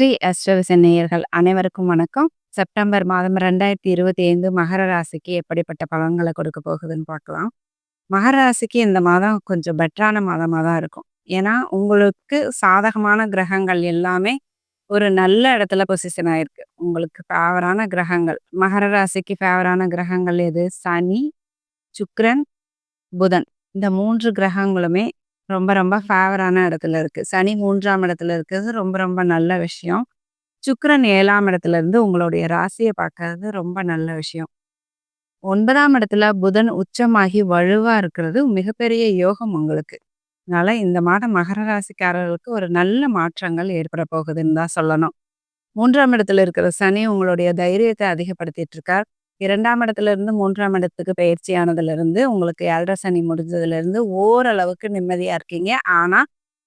ஸ்ரீ அஸ்ட்ரோவிசன் நேயர்கள் அனைவருக்கும் வணக்கம். செப்டம்பர் மாதம் 2025 மகர ராசிக்கு எப்படிப்பட்ட பலன்களை கொடுக்க போகுதுன்னு பார்க்கலாம். மகர ராசிக்கு இந்த மாதம் கொஞ்சம் பெட்டரான மாதமாக தான் இருக்கும். ஏன்னா, உங்களுக்கு சாதகமான கிரகங்கள் எல்லாமே ஒரு நல்ல இடத்துல பொசிஷன் ஆயிருக்கு. உங்களுக்கு ஃபேவரான கிரகங்கள். மகர ராசிக்கு ஃபேவரான கிரகங்கள் எது? சனி, சுக்ரன் புதன். இந்த மூன்று கிரகங்களுமே ரொம்ப ரொம்ப ஃபேவரான இடத்துல இருக்கு. சனி 3ஆம் இடத்துல இருக்கிறது ரொம்ப ரொம்ப நல்ல விஷயம். சுக்கிரன் 7ஆம் இடத்துல இருந்து உங்களுடைய ராசிய பார்க்கறது ரொம்ப நல்ல விஷயம். 9ஆம் இடத்துல புதன் உச்சமாகி வலுவா இருக்கிறது மிகப்பெரிய யோகம் உங்களுக்கு. அதனால இந்த மாதம் மகர ராசிக்காரர்களுக்கு ஒரு நல்ல மாற்றங்கள் ஏற்பட போகுதுன்னு தான் சொல்லணும். 3ஆம் இடத்துல இருக்கிற சனி உங்களுடைய தைரியத்த அதிகப்படுத்திட்டு இருக்கார். இரண்டாம் இடத்துல இருந்து மூன்றாம் இடத்துக்கு பயிற்சியானதிலிருந்து உங்களுக்கு ஏழரை சனி முடிஞ்சதுலேருந்து ஓரளவுக்கு நிம்மதியா இருக்கீங்க. ஆனா,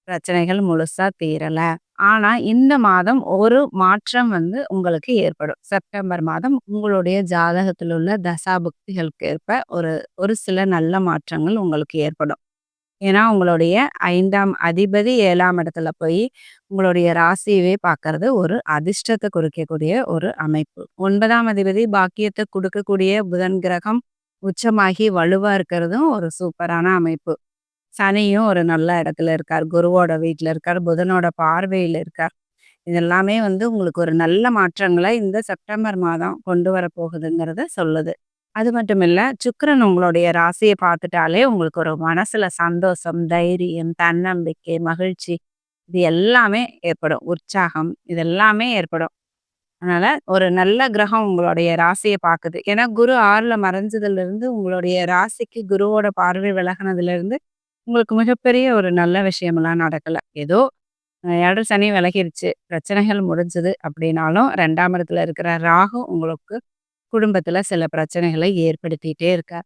பிரச்சனைகள் முழுசா தீரல. ஆனா, இந்த மாதம் ஒரு மாற்றம் வந்து உங்களுக்கு ஏற்படும். செப்டம்பர் மாதம் உங்களுடைய ஜாதகத்தில் உள்ள தசாபுக்திகளுக்கு ஏற்ப ஒரு ஒரு சில நல்ல மாற்றங்கள் உங்களுக்கு ஏற்படும். ஏன்னா, உங்களுடைய ஐந்தாம் அதிபதி ஏழாம் இடத்துல போய் உங்களுடைய ராசியவே பார்க்கறது ஒரு அதிர்ஷ்டத்தை குறிக்கக்கூடிய ஒரு அமைப்பு. ஒன்பதாம் அதிபதி பாக்கியத்தை கொடுக்கக்கூடிய புதன் கிரகம் உச்சமாகி வலுவா இருக்கிறதும் ஒரு சூப்பரான அமைப்பு. சனியும் ஒரு நல்ல இடத்துல இருக்கார். குருவோட வீட்டில் இருக்கார். புதனோட பார்வையில் இருக்கார். இதெல்லாமே வந்து உங்களுக்கு ஒரு நல்ல மாற்றங்களை இந்த செப்டம்பர் மாதம் கொண்டு வரப்போகுதுங்கிறத சொல்லுது. அது மட்டும் இல்லை சுக்கரன் உங்களுடைய ராசியை பார்த்துட்டாலே உங்களுக்கு ஒரு மனசுல சந்தோஷம், தைரியம், தன்னம்பிக்கை, மகிழ்ச்சி இது எல்லாமே ஏற்படும். உற்சாகம் இது எல்லாமே ஏற்படும். அதனால ஒரு நல்ல கிரகம் உங்களுடைய ராசியை பார்க்குது. ஏன்னா, குரு ஆறுல மறைஞ்சதுல இருந்து உங்களுடைய ராசிக்கு குருவோட பார்வை விலகுனதிலிருந்து உங்களுக்கு மிகப்பெரிய ஒரு நல்ல விஷயமெல்லாம் நடக்கல. ஏதோ அ 7 சனி விலகிருச்சு. பிரச்சனைகள் முடிஞ்சது அப்படின்னாலும் ரெண்டாம் இடத்துல இருக்கிற ராகு உங்களுக்கு குடும்பத்தில் சில பிரச்சனைகளை ஏற்படுத்திட்டே இருக்கார்.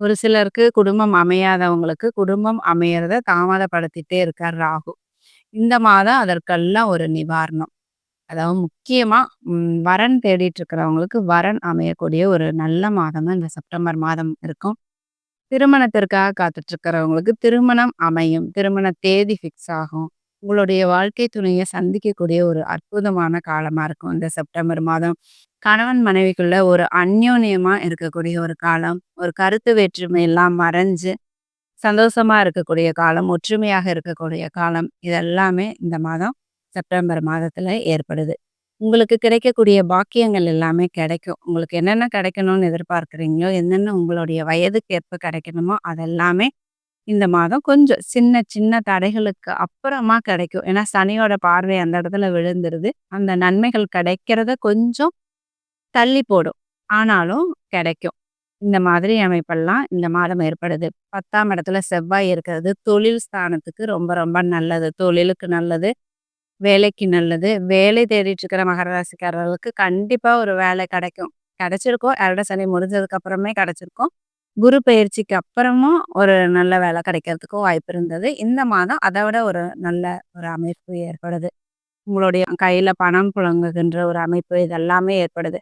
ஒரு சிலருக்கு குடும்பம் அமையாதவங்களுக்கு குடும்பம் அமையிறத தாமதப்படுத்திட்டே இருக்கார் ராகு. இந்த மாதம் அதற்கெல்லாம் ஒரு நிவாரணம். அதாவது முக்கியமாக வரன் தேடிட்டு இருக்கிறவங்களுக்கு வரன் அமையக்கூடிய ஒரு நல்ல மாதம் இந்த செப்டம்பர் மாதம் இருக்கும். திருமணத்திற்காக காத்துட்ருக்கிறவங்களுக்கு திருமணம் அமையும். திருமண தேதி ஃபிக்ஸ் ஆகும். உங்களுடைய வாழ்க்கை துணையை சந்திக்கக்கூடிய ஒரு அற்புதமான காலமாக இருக்கும் இந்த செப்டம்பர் மாதம். கணவன் மனைவிக்குள்ள ஒரு அந்யோன்யமா இருக்கக்கூடிய ஒரு காலம். ஒரு கருத்து வேற்றுமை எல்லாம் மறைஞ்சு சந்தோஷமா இருக்கக்கூடிய காலம். ஒற்றுமையாக இருக்கக்கூடிய காலம். இதெல்லாமே இந்த மாதம் செப்டம்பர் மாதத்துல ஏற்படுது. உங்களுக்கு கிடைக்கக்கூடிய பாக்கியங்கள் எல்லாமே கிடைக்கும். உங்களுக்கு என்னென்ன கிடைக்கணும்னு எதிர்பார்க்குறீங்களோ என்னென்ன உங்களுடைய வயதுக்கு ஏற்ப கிடைக்கணுமோ அதெல்லாமே இந்த மாதம் கொஞ்சம் சின்ன சின்ன தடைகளுக்கு அப்புறமா கிடைக்கும். ஏன்னா, சனியோட பார்வை அந்த இடத்துல விழுந்துருது. அந்த நன்மைகள் கிடைக்கிறத கொஞ்சம் தள்ளி போடும். ஆனாலும் கிடைக்கும். இந்த மாதிரி அமைப்பெல்லாம் இந்த மாதம் ஏற்படுது. 10ஆம் இடத்துல செவ்வாய் இருக்கிறது தொழில் ஸ்தானத்துக்கு ரொம்ப ரொம்ப நல்லது. தொழிலுக்கு நல்லது. வேலைக்கு நல்லது. வேலை தேடிட்டு இருக்கிற மகர ராசிக்காரர்களுக்கு ஒரு வேலை கிடைக்கும். கிடைச்சிருக்கோம் 7 சனி முடிஞ்சதுக்கு அப்புறமே கிடைச்சிருக்கோம் குரு பயிற்சிக்கு அப்புறமும் ஒரு நல்ல வேலை கிடைக்கிறதுக்கும் வாய்ப்பு இருந்தது. இந்த மாதம் அதை விட ஒரு நல்ல ஒரு அமைப்பு ஏற்படுது. உங்களுடைய கையில் பணம் புழங்குகின்ற ஒரு அமைப்பு இதெல்லாமே ஏற்படுது.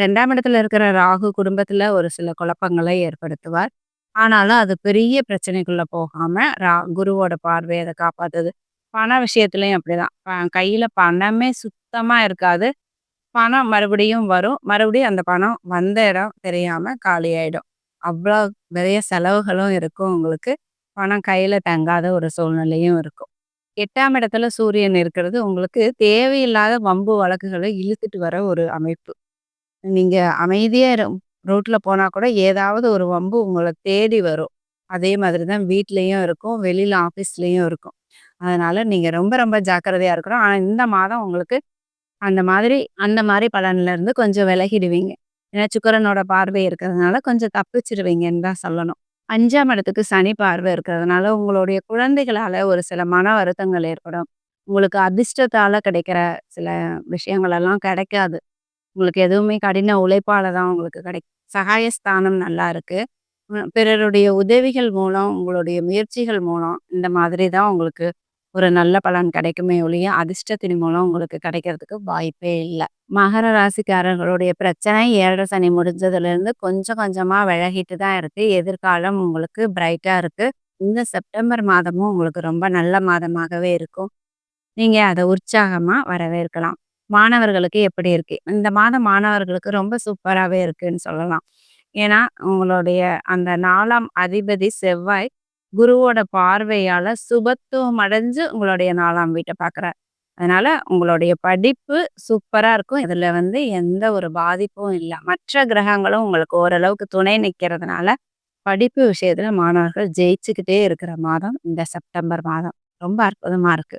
ரெண்டாம் இடத்துல இருக்கிற ராகு குடும்பத்துல ஒரு சில குழப்பங்களை ஏற்படுத்துவார். ஆனாலும் அது பெரிய பிரச்சனைக்குள்ள போகாம ரா குருவோட பார்வை அதை காப்பாத்துது. பண விஷயத்துலையும் அப்படிதான். ப கையில பணமே சுத்தமா இருக்காது. பணம் மறுபடியும் வரும். மறுபடியும் அந்த பணம் வந்த இடம் தெரியாம காலியாயிடும். அவ்வளோ நிறைய செலவுகளும் இருக்கும் உங்களுக்கு. பணம் கையில தங்காத ஒரு சூழ்நிலையும் இருக்கும். எட்டாம் இடத்துல சூரியன் இருக்கிறது உங்களுக்கு தேவையில்லாத வம்பு வழக்குகளை இழுத்துட்டு வர ஒரு அமைப்பு. நீங்கள் அமைதியாக ரோட்டில் போனால் கூட ஏதாவது ஒரு வம்பு உங்களை தேடி வரும். அதே மாதிரி தான் வீட்லேயும் இருக்கும். வெளியில் ஆஃபீஸ்லேயும் இருக்கும். அதனால் நீங்கள் ரொம்ப ரொம்ப ஜாக்கிரதையாக இருக்கணும். ஆனால் இந்த மாதம் உங்களுக்கு அந்த மாதிரி அந்த மாதிரி பலன்லேருந்து கொஞ்சம் விலகிடுவீங்க. ஏன்னா, சுக்கரனோட பார்வை இருக்கிறதுனால கொஞ்சம் தப்பிச்சிடுவீங்கன்னு தான் சொல்லணும். அஞ்சாம் இடத்துக்கு சனி பார்வை இருக்கிறதுனால உங்களுடைய குழந்தைகளால் ஒரு சில மன வருத்தங்கள் ஏற்படும். உங்களுக்கு அதிர்ஷ்டத்தால் கிடைக்கிற சில விஷயங்களெல்லாம் கிடைக்காது. உங்களுக்கு எதுவுமே கடின உழைப்பால் தான் உங்களுக்கு கிடைக்கும். சகாயஸ்தானம் நல்லா இருக்குது பிறருடைய உதவிகள் மூலம், உங்களுடைய முயற்சிகள் மூலம் இந்த மாதிரி தான் உங்களுக்கு ஒரு நல்ல பலன் கிடைக்குமே ஒழிய, அதிர்ஷ்டத்தின் மூலம் உங்களுக்கு கிடைக்கிறதுக்கு வாய்ப்பே இல்லை மகர ராசிக்காரர்களுடைய பிரச்சனை ஏழரை சனி முடிஞ்சதுலேருந்து கொஞ்சம் கொஞ்சமாக விலகிட்டு தான் இருக்குது எதிர்காலம் உங்களுக்கு பிரைட்டாக இருக்குது இந்த செப்டம்பர் மாதமும் உங்களுக்கு ரொம்ப நல்ல மாதமாகவே இருக்கும். நீங்கள் அதை உற்சாகமாக வரவேற்கலாம். மாணவர்களுக்கு எப்படி இருக்கு? இந்த மாதம் மாணவர்களுக்கு ரொம்ப சூப்பராகவே இருக்குன்னு சொல்லலாம். ஏன்னா, உங்களுடைய அந்த நாலாம் அதிபதி செவ்வாய், குருவோட பார்வையால சுபத்துவம் அடைஞ்சு உங்களுடைய நாலாம் வீட்டை பார்க்குறார். அதனால உங்களுடைய படிப்பு சூப்பரா இருக்கும். இதுல வந்து எந்த ஒரு பாதிப்பும் இல்லை மற்ற கிரகங்களும் உங்களுக்கு ஓரளவுக்கு துணை நிற்கிறதுனால படிப்பு விஷயத்துல மாணவர்கள் ஜெயிச்சுக்கிட்டே இருக்கிற மாதம் இந்த செப்டம்பர் மாதம். ரொம்ப அற்புதமா இருக்கு.